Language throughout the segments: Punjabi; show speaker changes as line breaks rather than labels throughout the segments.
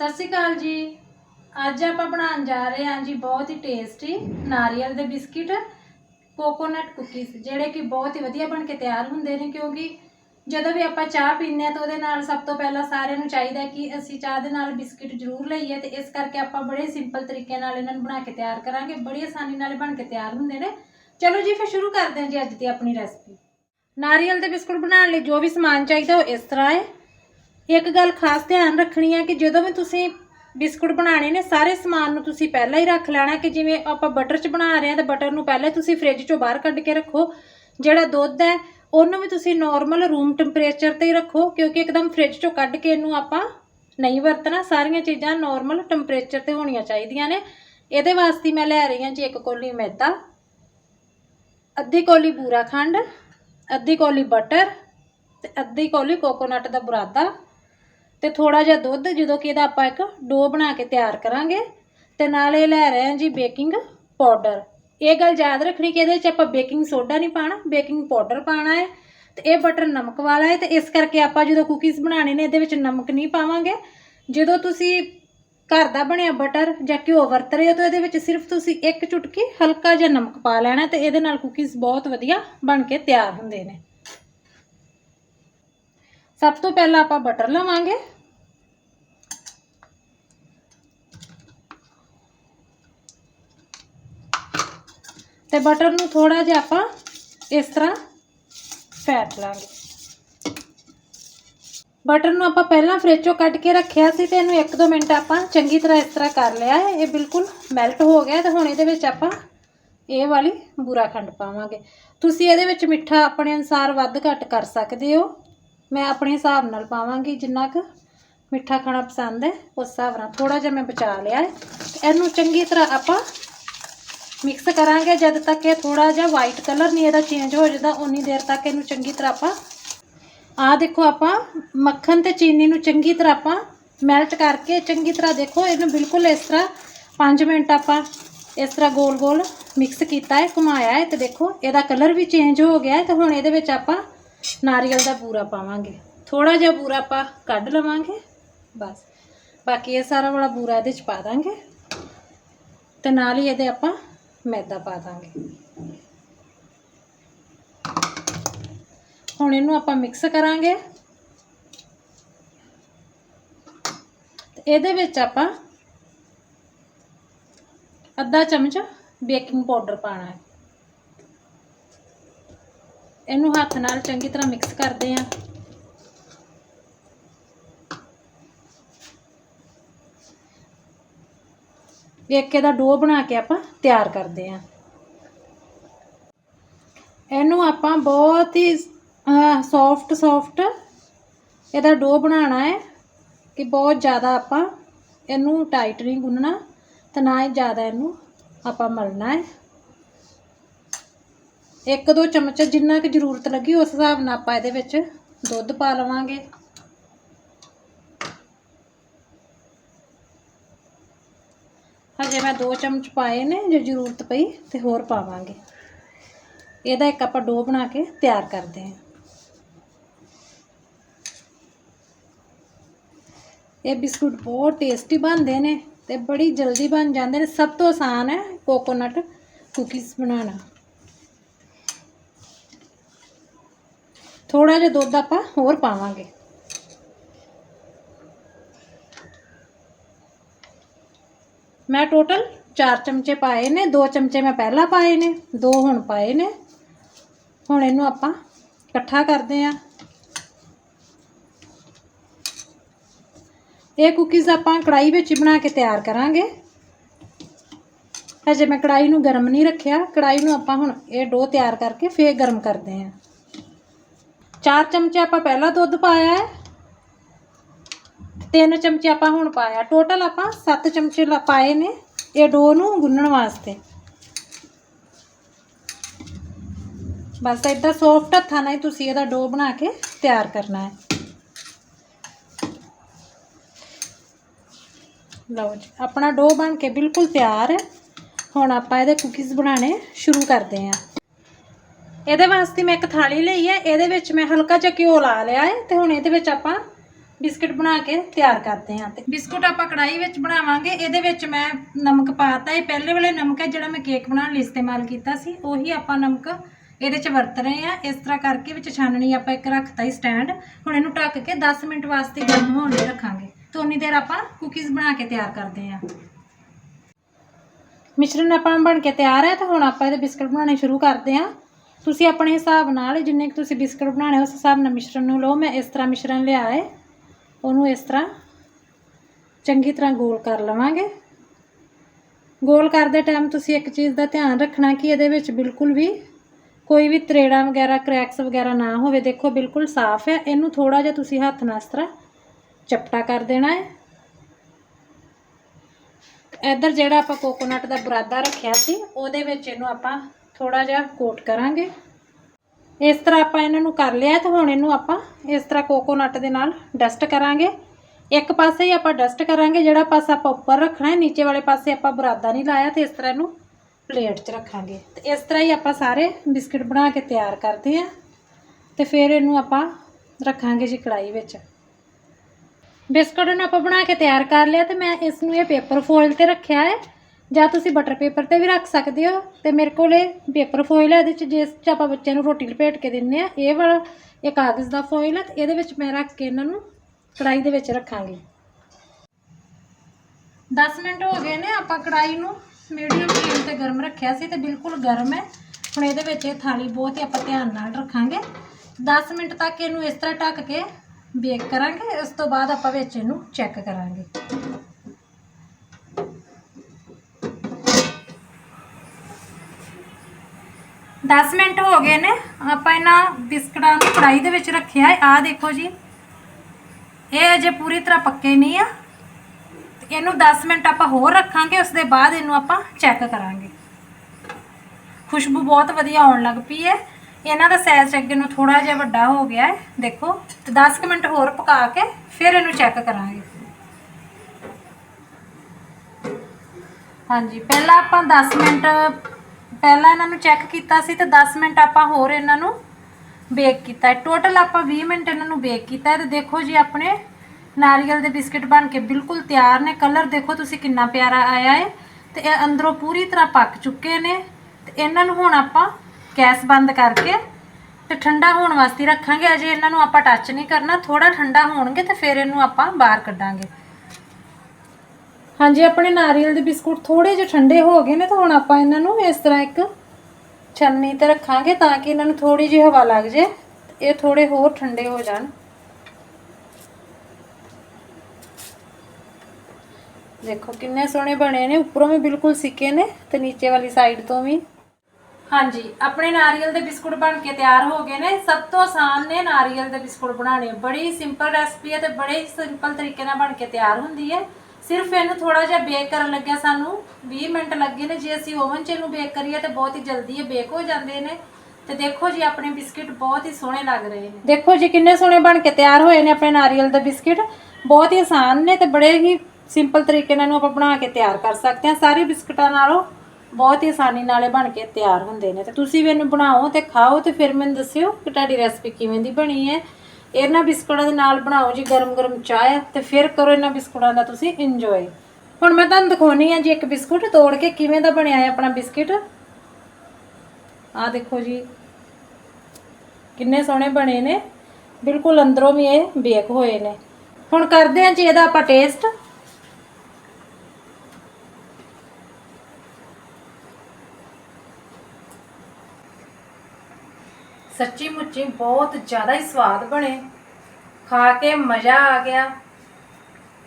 ਸਤਿ ਸ਼੍ਰੀ ਅਕਾਲ ਜੀ। ਅੱਜ ਆਪਾਂ ਬਣਾਉਣ ਜਾ ਰਹੇ ਹਾਂ ਜੀ ਬਹੁਤ ਹੀ ਟੇਸਟੀ ਨਾਰੀਅਲ ਦੇ ਬਿਸਕਿਟ ਕੋਕੋਨਟ ਕੁਕੀਜ਼ ਜਿਹੜੇ ਕਿ ਬਹੁਤ ਹੀ ਵਧੀਆ ਬਣ ਕੇ ਤਿਆਰ ਹੁੰਦੇ ਨੇ ਕਿਉਂਕਿ ਜਦੋਂ ਵੀ ਆਪਾਂ ਚਾਹ ਪੀਂਦੇ ਆ ਤਾਂ ਉਹਦੇ ਨਾਲ ਸਭ ਤੋਂ ਪਹਿਲਾਂ ਸਾਰਿਆਂ ਨੂੰ ਚਾਹੀਦਾ ਕਿ ਅਸੀਂ ਚਾਹ ਦੇ ਨਾਲ ਬਿਸਕਿਟ ਜ਼ਰੂਰ ਲਈਏ ਤੇ ਇਸ ਕਰਕੇ ਆਪਾਂ ਬੜੇ ਸਿੰਪਲ ਤਰੀਕੇ ਨਾਲ ਇਹਨਾਂ ਨੂੰ ਬਣਾ ਕੇ ਤਿਆਰ ਕਰਾਂਗੇ, ਬੜੀ ਆਸਾਨੀ ਨਾਲ ਬਣ ਕੇ ਤਿਆਰ ਹੁੰਦੇ ਨੇ। ਚਲੋ ਜੀ, ਫਿਰ ਸ਼ੁਰੂ ਕਰਦੇ ਹਾਂ ਜੀ ਅੱਜ ਦੀ ਆਪਣੀ ਰੈਸਪੀ ਨਾਰੀਅਲ ਦੇ ਬਿਸਕੁਟ ਬਣਾਉਣ ਲਈ ਜੋ ਵੀ ਸਮਾਨ ਚਾਹੀਦਾ ਉਹ ਇਸ ਤਰ੍ਹਾਂ ਹੈ। ਇੱਕ ਗੱਲ ਖਾਸ ਧਿਆਨ ਰੱਖਣੀ ਹੈ ਕਿ ਜਦੋਂ ਵੀ ਤੁਸੀਂ ਬਿਸਕੁਟ ਬਣਾਉਣੇ ਨੇ, ਸਾਰੇ ਸਮਾਨ ਨੂੰ ਤੁਸੀਂ ਪਹਿਲਾਂ ਹੀ ਰੱਖ ਲੈਣਾ ਕਿ ਜਿਵੇਂ ਆਪਾਂ ਬਟਰ 'ਚ ਬਣਾ ਰਹੇ ਹਾਂ ਤਾਂ ਬਟਰ ਨੂੰ ਪਹਿਲਾਂ ਹੀ ਤੁਸੀਂ ਫ੍ਰਿਜ 'ਚੋਂ ਬਾਹਰ ਕੱਢ ਕੇ ਰੱਖੋ। ਜਿਹੜਾ ਦੁੱਧ ਹੈ, ਉਹਨੂੰ ਵੀ ਤੁਸੀਂ ਨਾਰਮਲ ਰੂਮ ਟੈਂਪਰੇਚਰ ਤੇ ਹੀ ਰੱਖੋ ਕਿਉਂਕਿ ਇੱਕਦਮ ਫ੍ਰਿਜ 'ਚੋਂ ਕੱਢ ਕੇ ਇਹਨੂੰ ਆਪਾਂ ਨਹੀਂ ਵਰਤਣਾ। ਸਾਰੀਆਂ ਚੀਜ਼ਾਂ ਨਾਰਮਲ ਟੈਂਪਰੇਚਰ ਤੇ ਹੋਣੀਆਂ ਚਾਹੀਦੀਆਂ ਨੇ। ਇਹਦੇ ਵਾਸਤੇ ਮੈਂ ਲੈ ਰਹੀ ਹਾਂ ਜੀ ਇੱਕ ਕੋਲੀ ਮੈਦਾ, ਅੱਧੀ ਕੋਲੀ ਬੂਰਾ ਖੰਡ, ਅੱਧੀ ਕੋਲੀ ਬਟਰ ਤੇ ਅੱਧੀ ਕੋਲੀ ਕੋਕੋਨਟ ਦਾ ਬੁਰਾਦਾ। ਤੇ ਥੋੜਾ ਜਿਹਾ ਦੁੱਧ ਜਦੋਂ ਕਿ ਇਹਦਾ ਆਪਾਂ ਇੱਕ ਡੋ ਬਣਾ ਕੇ ਤਿਆਰ ਕਰਾਂਗੇ ਤੇ ਨਾਲ ਇਹ ਲੈ ਰਹੇ ਹਾਂ ਜੀ ਬੇਕਿੰਗ ਪਾਊਡਰ। ਇਹ ਗੱਲ ਯਾਦ ਰੱਖਣੀ ਕਿ ਇਹਦੇ ਵਿੱਚ ਆਪਾਂ ਬੇਕਿੰਗ ਸੋਡਾ ਨਹੀਂ ਪਾਣਾ ਬੇਕਿੰਗ ਪਾਊਡਰ ਪਾਣਾ ਹੈ ਤੇ ਇਹ ਬਟਰ ਨਮਕ ਵਾਲਾ ਹੈ ਤੇ ਇਸ ਕਰਕੇ ਆਪਾਂ ਜਦੋਂ ਕੁਕੀਜ਼ ਬਣਾਣੇ ਨੇ ਇਹਦੇ ਵਿੱਚ ਨਮਕ ਨਹੀਂ ਪਾਵਾਂਗੇ। ਜਦੋਂ ਤੁਸੀਂ ਘਰ ਦਾ ਬਣਿਆ ਬਟਰ ਜਾਂ ਘਿਓ ਵਰਤ ਰਹੇ ਹੋ ਤਾਂ ਇਹਦੇ ਵਿੱਚ ਸਿਰਫ ਤੁਸੀਂ ਇੱਕ ਚੁਟਕੀ ਹਲਕਾ ਜਿਹਾ ਨਮਕ ਪਾ ਲੈਣਾ ਤੇ ਇਹਦੇ ਨਾਲ ਕੁਕੀਜ਼ ਬਹੁਤ ਵਧੀਆ ਬਣ ਕੇ ਤਿਆਰ ਹੁੰਦੇ ਨੇ। ਸਭ ਤੋਂ ਪਹਿਲਾਂ ਆਪਾਂ ਬਟਰ ਲਵਾਂਗੇ। ਤੇ ਬਟਰ ਨੂੰ ਥੋੜਾ ਜਿਹਾ ਆਪਾਂ ਇਸ ਤਰ੍ਹਾਂ ਫੈਟ ਲਾਂਗੇ। ਬਟਰ ਨੂੰ ਆਪਾਂ ਪਹਿਲਾਂ ਫ੍ਰਿਜ ਚੋਂ ਕੱਢ ਕੇ ਰੱਖਿਆ ਸੀ ਤੇ ਇਹਨੂੰ 1-2 ਮਿੰਟ ਆਪਾਂ ਚੰਗੀ ਤਰ੍ਹਾਂ ਇਸ ਤਰ੍ਹਾਂ ਕਰ ਲਿਆ ਹੈ। ਇਹ ਬਿਲਕੁਲ ਮੈਲਟ ਹੋ ਗਿਆ ਤੇ ਹੁਣ ਇਹਦੇ ਵਿੱਚ ਆਪਾਂ ਇਹ ਵਾਲੀ ਬੂਰਾ ਖੰਡ ਪਾਵਾਂਗੇ। ਤੁਸੀਂ ਇਹਦੇ ਵਿੱਚ ਮਿੱਠਾ ਆਪਣੇ ਅਨੁਸਾਰ ਵੱਧ ਘੱਟ ਕਰ ਸਕਦੇ ਹੋ। ਮੈਂ ਆਪਣੇ ਹਿਸਾਬ ਨਾਲ ਪਾਵਾਂਗੀ ਜਿੰਨਾ ਕੁ ਮਿੱਠਾ ਖਾਣਾ ਪਸੰਦ ਹੈ, ਉਸ ਹਿਸਾਬ ਨਾਲ ਥੋੜਾ ਜਿਹਾ ਮੈਂ ਬਚਾ ਲਿਆ ਹੈ। ਇਹਨੂੰ ਚੰਗੀ ਤਰ੍ਹਾਂ ਆਪਾਂ ਮਿਕਸ ਕਰਾਂਗੇ, ਜਦ ਤੱਕ ਇਹ ਥੋੜਾ ਜਿਹਾ ਵਾਈਟ ਕਲਰ ਨਹੀਂ ਇਹਦਾ ਚੇਂਜ ਹੋ ਜਾਂਦਾ ਉਨੀ ਦੇਰ ਤੱਕ ਇਹਨੂੰ ਚੰਗੀ ਤਰ੍ਹਾਂ ਆਪਾਂ ਆਹ ਦੇਖੋ ਆਪਾਂ ਮੱਖਣ ਤੇ ਚੀਨੀ ਨੂੰ ਚੰਗੀ ਤਰ੍ਹਾਂ ਆਪਾਂ ਮੈਲਟ ਕਰਕੇ ਚੰਗੀ ਤਰ੍ਹਾਂ ਦੇਖੋ, ਇਹਨੂੰ ਬਿਲਕੁਲ ਇਸ ਤਰ੍ਹਾਂ 5 ਮਿੰਟ ਆਪਾਂ ਇਸ ਤਰ੍ਹਾਂ ਗੋਲ-ਗੋਲ ਮਿਕਸ ਕੀਤਾ ਹੈ, ਘੁਮਾਇਆ ਹੈ ਤੇ ਦੇਖੋ ਇਹਦਾ ਕਲਰ ਵੀ ਚੇਂਜ ਹੋ ਗਿਆ ਹੈ ਤੇ ਹੁਣ ਇਹਦੇ ਵਿੱਚ ਆਪਾਂ ਨਾਰੀਅਲ ਦਾ ਪੂਰਾ ਪਾਵਾਂਗੇ। ਥੋੜਾ ਜਿਹਾ ਬੂਰਾ ਆਪਾਂ ਕੱਢ ਲਵਾਂਗੇ। ਬਸ। ਬਾਕੀ ਇਹ ਸਾਰਾ ਵਾਲਾ ਬੂਰਾ ਇਹਦੇ ਚ ਪਾ ਦਾਂਗੇ। ਤੇ ਨਾਲ ਹੀ ਇਹਦੇ ਆਪਾਂ ਮੈਦਾ ਪਾ ਦਾਂਗੇ। ਹੁਣ ਇਹਨੂੰ ਆਪਾਂ ਮਿਕਸ ਕਰਾਂਗੇ। ਇਹਦੇ ਵਿੱਚ ਆਪਾਂ ਅੱਧਾ ਚਮਚ ਬੇਕਿੰਗ ਪਾਊਡਰ ਪਾਣਾ ਹੈ। ਇਹਨੂੰ ਹੱਥ ਨਾਲ ਚੰਗੀ ਤਰ੍ਹਾਂ ਮਿਕਸ ਕਰਦੇ ਆਂ ਇੱਕ ਇਹਦਾ ਡੋ ਬਣਾ ਕੇ ਆਪਾਂ ਤਿਆਰ ਕਰਦੇ ਆਂ ਇਹਨੂੰ ਆਪਾਂ ਬਹੁਤ ਹੀ ਸੌਫਟ ਸੌਫਟ ਇਹਦਾ ਡੋ ਬਣਾਉਣਾ ਹੈ ਕਿ ਬਹੁਤ ਜ਼ਿਆਦਾ ਆਪਾਂ ਇਹਨੂੰ ਟਾਈਟ ਨਹੀਂ ਗੁੰਨਣਾ ਤੇ ਨਾ ਹੀ ਜ਼ਿਆਦਾ ਇਹਨੂੰ ਆਪਾਂ ਮਲਣਾ ਹੈ। ਇੱਕ ਦੋ ਚਮਚ ਜਿੰਨਾ ਕਿ ਜ਼ਰੂਰਤ ਲੱਗੀ ਉਸ ਹਿਸਾਬ ਨਾਲ ਆਪਾਂ ਇਹਦੇ ਵਿੱਚ ਦੁੱਧ ਪਾ ਲਵਾਂਗੇ। ਹਜੇ ਮੈਂ ਦੋ ਚਮਚ ਪਾਏ ਨੇ, ਜੇ ਜ਼ਰੂਰਤ ਪਈ ਤੇ ਹੋਰ ਪਾਵਾਂਗੇ। ਇਹਦਾ ਇੱਕ ਆਪਾਂ ਡੋ ਬਣਾ ਕੇ ਤਿਆਰ ਕਰਦੇ ਹਾਂ। ਇਹ ਬਿਸਕੁਟ ਬਹੁਤ ਟੇਸਟੀ ਬਣਦੇ ਨੇ ਤੇ ਬੜੀ ਜਲਦੀ ਬਣ ਜਾਂਦੇ ਨੇ। ਸਭ ਤੋਂ ਆਸਾਨ ਹੈ ਕੋਕੋਨਟ ਕੁਕੀਜ਼ ਬਣਾਉਣਾ। ਥੋੜਾ ਜਿਹਾ ਦੁੱਧ ਆਪਾਂ ਹੋਰ ਪਾਵਾਂਗੇ। ਮੈਂ ਟੋਟਲ 4 ਚਮਚੇ ਪਾਏ ਨੇ 2 ਚਮਚੇ ਮੈਂ ਪਹਿਲਾਂ ਪਾਏ ਨੇ 2 ਹੁਣ ਪਾਏ ਨੇ। ਹੁਣ ਇਹਨੂੰ ਆਪਾਂ ਇਕੱਠਾ ਕਰਦੇ ਆਂ ਇਹ ਕੁਕੀਜ਼ ਆਪਾਂ ਕੜਾਈ ਵਿੱਚ ਬਣਾ ਕੇ ਤਿਆਰ ਕਰਾਂਗੇ। ਹਜੇ ਮੈਂ ਕੜਾਈ ਨੂੰ ਗਰਮ ਨਹੀਂ ਰੱਖਿਆ। ਕੜਾਈ ਨੂੰ ਆਪਾਂ ਹੁਣ ਇਹ ਡੋ ਤਿਆਰ ਕਰਕੇ ਫੇਰ ਗਰਮ ਕਰਦੇ ਆਂ 4 ਚਮਚੇ ਆਪਾਂ ਪਹਿਲਾਂ ਦੁੱਧ ਪਾਇਆ ਹੈ। ਤਿੰਨ ਚਮਚੇ ਆਪਾਂ ਹੁਣ ਪਾਇਆ। ਟੋਟਲ ਆਪਾਂ 7 ਚਮਚੇ ਲਾ ਪਾਏ ਨੇ ਇਹ ਡੋ ਨੂੰ ਗੁੰਨਣ ਵਾਸਤੇ। ਬਸ ਇਦਾਂ ਸੌਫਟ ਹੱਥਾਂ ਨਾਲ ਹੀ ਤੁਸੀਂ ਇਹਦਾ ਡੋ ਬਣਾ ਕੇ ਤਿਆਰ ਕਰਨਾ ਹੈ। ਲਓ ਜੀ, ਆਪਣਾ ਡੋ ਬਣ ਕੇ ਬਿਲਕੁਲ ਤਿਆਰ ਹੈ। ਹੁਣ ਆਪਾਂ ਇਹਦੇ ਕੁਕੀਜ਼ ਬਣਾਉਣੇ ਸ਼ੁਰੂ ਕਰਦੇ ਹਾਂ। ਇਹਦੇ ਵਾਸਤੇ ਮੈਂ ਇੱਕ ਥਾਲੀ ਲਈ ਹੈ, ਇਹਦੇ ਵਿੱਚ ਮੈਂ ਹਲਕਾ ਜਿਹਾ ਘਿਓ ਲਾ ਲਿਆ ਹੈ ਤੇ ਹੁਣ ਇਹਦੇ ਵਿੱਚ ਆਪਾਂ ਬਿਸਕਟ ਬਣਾ ਕੇ ਤਿਆਰ ਕਰਦੇ ਹਾਂ ਤੇ ਬਿਸਕੁਟ ਆਪਾਂ ਕੜਾਈ ਵਿੱਚ ਬਣਾਵਾਂਗੇ, ਇਹਦੇ ਵਿੱਚ ਮੈਂ ਨਮਕ ਪਾਤਾ ਇਹ ਪਹਿਲੇ ਵਾਲੇ ਨਮਕ ਹੈ ਜਿਹੜਾ ਮੈਂ ਕੇਕ ਬਣਾਉਣ ਲਈ ਇਸਤੇਮਾਲ ਕੀਤਾ ਸੀ, ਉਹੀ ਆਪਾਂ ਨਮਕ ਇਹਦੇ 'ਚ ਵਰਤ ਰਹੇ ਆ ਇਸ ਤਰ੍ਹਾਂ ਕਰਕੇ ਵਿੱਚ ਛਾਨਣੀ ਆਪਾਂ ਇੱਕ ਰੱਖਤਾ ਹੀ ਸਟੈਂਡ। ਹੁਣ ਇਹਨੂੰ ਢੱਕ ਕੇ 10 ਮਿੰਟ ਵਾਸਤੇ ਗਰਮ ਹੋਣ ਲਈ ਰੱਖਾਂਗੇ। ਤੇ ਉਨੀ ਦੇਰ ਆਪਾਂ ਕੁਕੀਜ਼ ਬਣਾ ਕੇ ਤਿਆਰ ਕਰਦੇ ਹਾਂ। ਮਿਸ਼ਰਣ ਆਪਾਂ ਬਣ ਕੇ ਤਿਆਰ ਹੈ ਤੇ ਹੁਣ ਆਪਾਂ ਇਹਦੇ ਬਿਸਕੁਟ ਬਣਾਉਣੇ ਸ਼ੁਰੂ ਕਰਦੇ ਹਾਂ। ਤੁਸੀਂ ਆਪਣੇ ਹਿਸਾਬ ਨਾਲ ਜਿੰਨੇ ਕੁ ਤੁਸੀਂ ਬਿਸਕੁਟ ਬਣਾਉਣੇ ਉਸ ਹਿਸਾਬ ਨਾਲ ਮਿਸ਼ਰਣ ਨੂੰ ਲਓ। ਮੈਂ ਇਸ ਤਰ੍ਹਾਂ ਮਿਸ਼ਰਣ ਲਿਆ ਹੈ। ਉਹਨੂੰ ਇਸ ਤਰ੍ਹਾਂ ਚੰਗੀ ਤਰ੍ਹਾਂ ਗੋਲ ਕਰ ਲਵਾਂਗੇ। ਗੋਲ ਕਰਦੇ ਟਾਈਮ ਤੁਸੀਂ ਇੱਕ ਚੀਜ਼ ਦਾ ਧਿਆਨ ਰੱਖਣਾ ਕਿ ਇਹਦੇ ਵਿੱਚ ਬਿਲਕੁਲ ਵੀ ਕੋਈ ਵੀ ਤਰੇੜਾ ਵਗੈਰਾ ਕ੍ਰੈਕਸ ਵਗੈਰਾ ਨਾ ਹੋਵੇ। ਦੇਖੋ, ਬਿਲਕੁਲ ਸਾਫ਼ ਹੈ। ਇਹਨੂੰ ਥੋੜਾ ਜਿਹਾ ਤੁਸੀਂ ਹੱਥ ਨਾਲ ਇਸ ਤਰ੍ਹਾਂ ਚਪਟਾ ਕਰ ਦੇਣਾ ਹੈ। ਇੱਧਰ ਜਿਹੜਾ ਆਪਾਂ ਕੋਕੋਨਟ ਦਾ ਬਰਾਦਾ ਰੱਖਿਆ ਸੀ, ਉਹਦੇ ਵਿੱਚ ਇਹਨੂੰ ਆਪਾਂ ਥੋੜਾ ਜਿਹਾ ਕੋਟ ਕਰਾਂਗੇ। ਇਸ ਤਰ੍ਹਾਂ ਆਪਾਂ ਇਹਨਾਂ ਨੂੰ ਕਰ ਲਿਆ ਤੇ ਹੁਣ ਇਹਨੂੰ ਆਪਾਂ ਇਸ ਤਰ੍ਹਾਂ ਕੋਕੋਨਟ ਦੇ ਨਾਲ ਡਸਟ ਕਰਾਂਗੇ। ਇੱਕ ਪਾਸੇ ਹੀ ਆਪਾਂ ਡਸਟ ਕਰਾਂਗੇ, ਜਿਹੜਾ ਪਾਸਾ ਆਪਾਂ ਉੱਪਰ ਰੱਖਣਾ ਹੈ, ਨੀਚੇ ਵਾਲੇ ਪਾਸੇ ਆਪਾਂ ਬਰਾਦਾ ਨਹੀਂ ਲਾਇਆ ਤੇ ਇਸ ਤਰ੍ਹਾਂ ਇਹਨੂੰ ਪਲੇਟ 'ਚ ਰੱਖਾਂਗੇ। ਤੇ ਇਸ ਤਰ੍ਹਾਂ ਹੀ ਆਪਾਂ ਸਾਰੇ ਬਿਸਕਟ ਬਣਾ ਕੇ ਤਿਆਰ ਕਰਦੇ ਆ ਤੇ ਫਿਰ ਇਹਨੂੰ ਆਪਾਂ ਰੱਖਾਂਗੇ ਜੀ ਕੜਾਈ ਵਿੱਚ। ਬਿਸਕੁਟ ਨੂੰ ਆਪਾਂ ਬਣਾ ਕੇ ਤਿਆਰ ਕਰ ਲਿਆ ਤੇ ਮੈਂ ਇਸ ਨੂੰ ਇਹ ਪੇਪਰ ਫੋਇਲ ਤੇ ਰੱਖਿਆ ਹੈ। ਜਾਂ ਤੁਸੀਂ ਬਟਰ ਪੇਪਰ ਤੇ ਵੀ ਰੱਖ ਸਕਦੇ ਹੋ ਤੇ ਮੇਰੇ ਕੋਲ ਇਹ ਪੇਪਰ ਫੋਇਲ ਹੈ ਇਹਦੇ ਚ ਜਿਸ ਚ ਆਪਾਂ ਬੱਚਿਆਂ ਨੂੰ ਰੋਟੀ ਲਪੇਟ ਕੇ ਦਿੰਨੇ ਆ, ਇਹ ਵਾਲਾ ਇਹ ਕਾਗਜ਼ ਦਾ ਫੋਇਲ ਹੈ ਤੇ ਇਹਦੇ ਵਿੱਚ ਮੈਂ ਰੱਖ ਕੇ ਇਹਨਾਂ ਨੂੰ ਕੜਾਈ ਦੇ ਵਿੱਚ ਰੱਖਾਂਗੀ। 10 ਮਿੰਟ ਹੋ ਗਏ ਨੇ, ਆਪਾਂ ਕੜਾਈ ਨੂੰ ਮੀਡੀਅਮ ਫਲੇਮ ਤੇ ਗਰਮ ਰੱਖਿਆ ਸੀ ਤੇ ਬਿਲਕੁਲ ਗਰਮ ਹੈ। ਹੁਣ ਇਹਦੇ ਵਿੱਚ ਇਹ ਥਾਲੀ ਬਹੁਤ ਹੀ ਆਪਾਂ ਧਿਆਨ ਨਾਲ ਰੱਖਾਂਗੇ। 10 ਮਿੰਟ ਤੱਕ ਇਹਨੂੰ ਇਸ ਤਰ੍ਹਾਂ ਢੱਕ ਕੇ ਬੇਕ ਕਰਾਂਗੇ, ਉਸ ਤੋਂ ਬਾਅਦ ਆਪਾਂ ਵਿੱਚ ਇਹਨੂੰ ਚੈੱਕ ਕਰਾਂਗੇ। ਦਸ ਮਿੰਟ ਹੋ ਗਏ ਨੇ, ਆਪਾਂ ਇਹਨਾਂ ਬਿਸਕਟਾਂ ਨੂੰ ਕੜਾਈ ਦੇ ਵਿੱਚ ਰੱਖਿਆ ਹੈ। ਆਹ ਦੇਖੋ ਜੀ, ਇਹ ਅਜੇ ਪੂਰੀ ਤਰ੍ਹਾਂ ਪੱਕੇ ਨਹੀਂ ਆ। ਤੇ ਇਹਨੂੰ 10 ਮਿੰਟ ਆਪਾਂ ਹੋਰ ਰੱਖਾਂਗੇ, ਉਸ ਦੇ ਬਾਅਦ ਇਹਨੂੰ ਆਪਾਂ ਚੈੱਕ ਕਰਾਂਗੇ। ਖੁਸ਼ਬੂ ਬਹੁਤ ਵਧੀਆ ਆਉਣ ਲੱਗ ਪਈ ਹੈ। ਇਹਨਾਂ ਦਾ ਸਾਈਜ਼ ਅੱਗੇ ਨੂੰ ਥੋੜਾ ਜਿਹਾ ਵੱਡਾ ਹੋ ਗਿਆ ਹੈ, ਦੇਖੋ। ਤੇ 10 ਕੁ ਮਿੰਟ ਹੋਰ ਪਕਾ ਕੇ ਫਿਰ ਇਹਨੂੰ ਚੈੱਕ ਕਰਾਂਗੇ। ਹਾਂਜੀ, ਪਹਿਲਾਂ ਆਪਾਂ 10 ਮਿੰਟ ਪਹਿਲਾਂ ਇਹਨਾਂ ਨੂੰ ਚੈੱਕ ਕੀਤਾ ਸੀ ਤੇ 10 ਮਿੰਟ ਆਪਾਂ ਹੋਰ ਇਹਨਾਂ ਨੂੰ ਬੇਕ ਕੀਤਾ ਹੈ। ਟੋਟਲ ਆਪਾਂ 20 ਮਿੰਟ ਇਹਨਾਂ ਨੂੰ ਬੇਕ ਕੀਤਾ ਹੈ ਤੇ ਦੇਖੋ ਜੀ ਆਪਣੇ ਨਾਰੀਅਲ ਦੇ ਬਿਸਕਟ ਬਣ ਕੇ ਬਿਲਕੁਲ ਤਿਆਰ ਨੇ। ਕਲਰ ਦੇਖੋ ਤੁਸੀਂ ਕਿੰਨਾ ਪਿਆਰਾ ਆਇਆ ਹੈ ਤੇ ਇਹ ਅੰਦਰੋਂ ਪੂਰੀ ਤਰ੍ਹਾਂ ਪੱਕ ਚੁੱਕੇ ਨੇ। ਤੇ ਇਹਨਾਂ ਨੂੰ ਹੁਣ ਆਪਾਂ ਗੈਸ ਬੰਦ ਕਰਕੇ ਤੇ ਠੰਡਾ ਹੋਣ ਵਾਸਤੇ ਰੱਖਾਂਗੇ। ਅਜੇ ਇਹਨਾਂ ਨੂੰ ਆਪਾਂ ਟੱਚ ਨਹੀਂ ਕਰਨਾ। ਥੋੜਾ ਠੰਡਾ ਹੋਣਗੇ ਤੇ ਫਿਰ ਇਹਨੂੰ ਆਪਾਂ ਬਾਹਰ ਕੱਢਾਂਗੇ। ਹਾਂਜੀ, ਆਪਣੇ ਨਾਰੀਅਲ ਦੇ ਬਿਸਕੁਟ ਥੋੜੇ ਜਿਹਾ ਠੰਡੇ ਹੋ ਗਏ ਨੇ ਤਾਂ ਹੁਣ ਆਪਾਂ ਇਹਨਾਂ ਨੂੰ ਇਸ ਤਰ੍ਹਾਂ ਇੱਕ ਛੰਨੀ ਤੇ ਰੱਖਾਂਗੇ ਤਾਂ ਕਿ ਇਹਨਾਂ ਨੂੰ ਥੋੜੀ ਜਿਹੀ ਹਵਾ ਲੱਗ ਜੇ, ਇਹ ਥੋੜੇ ਹੋਰ ਠੰਡੇ ਹੋ ਜਾਣ। ਦੇਖੋ, ਕਿੰਨੇ ਸੋਹਣੇ ਬਣੇ ਨੇ, ਉੱਪਰੋਂ ਵੀ ਬਿਲਕੁਲ ਸਿੱਕੇ ਨੇ ਤੇ ਨੀਚੇ ਵਾਲੀ ਸਾਈਡ ਤੋਂ ਵੀ। ਹਾਂਜੀ, ਆਪਣੇ ਨਾਰੀਅਲ ਦੇ ਬਿਸਕੁਟ ਬਣ ਕੇ ਤਿਆਰ ਹੋ ਗਏ ਨੇ। ਸਭ ਤੋਂ ਆਸਾਨ ਨੇ ਨਾਰੀਅਲ ਦੇ ਬਿਸਕੁਟ ਬਣਾਉਣੇ। ਬੜੀ ਸਿੰਪਲ ਰੈਸਪੀ ਹੈ ਤੇ ਬੜੇ ਹੀ ਸਿੰਪਲ ਤਰੀਕੇ ਨਾਲ ਬਣ ਕੇ ਤਿਆਰ ਹੁੰਦੀ ਹੈ। ਸਿਰਫ ਇਹਨੂੰ ਥੋੜਾ ਜਿਹਾ ਬੇਕ ਕਰਨ ਲੱਗਿਆ ਸਾਨੂੰ 20 ਮਿੰਟ ਲੱਗੇ ਨੇ, ਜੇ ਅਸੀਂ ਓਵਨ 'ਚ ਇਹਨੂੰ ਬੇਕ ਕਰੀਏ ਤੇ ਬਹੁਤ ਹੀ ਜਲਦੀ ਇਹ ਬੇਕ ਹੋ ਜਾਂਦੇ ਨੇ। ਤੇ ਦੇਖੋ ਜੀ, ਆਪਣੇ ਬਿਸਕਿਟ ਬਹੁਤ ਹੀ ਸੋਹਣੇ ਲੱਗ ਰਹੇ ਨੇ। ਦੇਖੋ ਜੀ, ਕਿੰਨੇ ਸੋਹਣੇ ਬਣ ਕੇ ਤਿਆਰ ਹੋਏ ਨੇ ਆਪਣੇ ਨਾਰੀਅਲ ਦੇ ਬਿਸਕਿਟ। ਬਹੁਤ ਹੀ ਆਸਾਨ ਨੇ ਤੇ ਬੜੇ ਹੀ ਸਿੰਪਲ ਤਰੀਕੇ ਨਾਲ ਇਹਨੂੰ ਆਪਾਂ ਬਣਾ ਕੇ ਤਿਆਰ ਕਰ ਸਕਦੇ ਹਾਂ। ਸਾਰੇ ਬਿਸਕੁਟਾਂ ਨਾਲੋਂ ਬਹੁਤ ਹੀ ਆਸਾਨੀ ਨਾਲੇ ਬਣ ਕੇ ਤਿਆਰ ਹੁੰਦੇ ਨੇ। ਤੇ ਤੁਸੀਂ ਵੀ ਇਹਨੂੰ ਬਣਾਓ ਤੇ ਖਾਓ ਤੇ ਫਿਰ ਮੈਨੂੰ ਦੱਸਿਓ ਕਿ ਤੁਹਾਡੀ ਰੈਸਪੀ ਕਿਵੇਂ ਦੀ ਬਣੀ ਹੈ। ਇਹਨਾਂ ਬਿਸਕੁਟਾਂ ਦੇ ਨਾਲ ਬਣਾਓ ਜੀ ਗਰਮ-ਗਰਮ ਚਾਹ ਤੇ ਫਿਰ ਕਰੋ ਇਹਨਾਂ ਬਿਸਕੁਟਾਂ ਦਾ ਤੁਸੀਂ ਇੰਜੋਏ ਹੁਣ ਮੈਂ ਤੁਹਾਨੂੰ ਦਿਖਾਉਣੀ ਆ ਜੀ ਇੱਕ ਬਿਸਕੁਟ, ਤੋੜ ਕੇ ਕਿਵੇਂ ਦਾ ਬਣਿਆ ਹੈ ਆਪਣਾ ਬਿਸਕੁਟ। ਆ ਦੇਖੋ ਜੀ, ਕਿੰਨੇ ਸੋਹਣੇ ਬਣੇ ਨੇ। ਬਿਲਕੁਲ ਅੰਦਰੋਂ ਵੀ ਇਹ ਬੇਕ ਹੋਏ ਨੇ। ਹੁਣ ਕਰਦੇ ਹਾਂ ਜੀ ਇਹਦਾ ਆਪਾਂ ਟੇਸਟ ਸੱਚੀ ਮੁੱਚੀ ਬਹੁਤ ਜ਼ਿਆਦਾ ਹੀ ਸਵਾਦ ਬਣੇ। ਖਾ ਕੇ ਮਜ਼ਾ ਆ ਗਿਆ।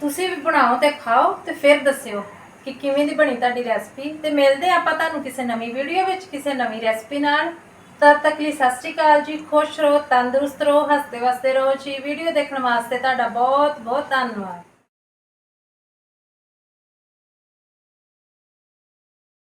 ਤੁਸੀਂ ਵੀ ਬਣਾਓ ਤੇ ਖਾਓ ਤੇ ਫਿਰ ਦੱਸਿਓ ਕਿ ਕਿਵੇਂ ਦੀ ਬਣੀ ਤੁਹਾਡੀ ਰੈਸਪੀ। ਤੇ ਮਿਲਦੇ ਆਪਾਂ ਤੁਹਾਨੂੰ ਕਿਸੇ ਨਵੀਂ ਵੀਡੀਓ ਵਿੱਚ, ਕਿਸੇ ਨਵੀਂ ਰੈਸਪੀ ਨਾਲ। ਤਦ ਤੱਕ ਲਈ ਸਤਿ ਸ਼੍ਰੀ ਅਕਾਲ ਜੀ। ਖੁਸ਼ ਰਹੋ, ਤੰਦਰੁਸਤ ਰਹੋ ਹੱਸਦੇ ਵਸਦੇ ਰਹੋ ਜੀ। ਵੀਡੀਓ ਦੇਖਣ ਵਾਸਤੇ ਤੁਹਾਡਾ ਬਹੁਤ ਬਹੁਤ ਧੰਨਵਾਦ।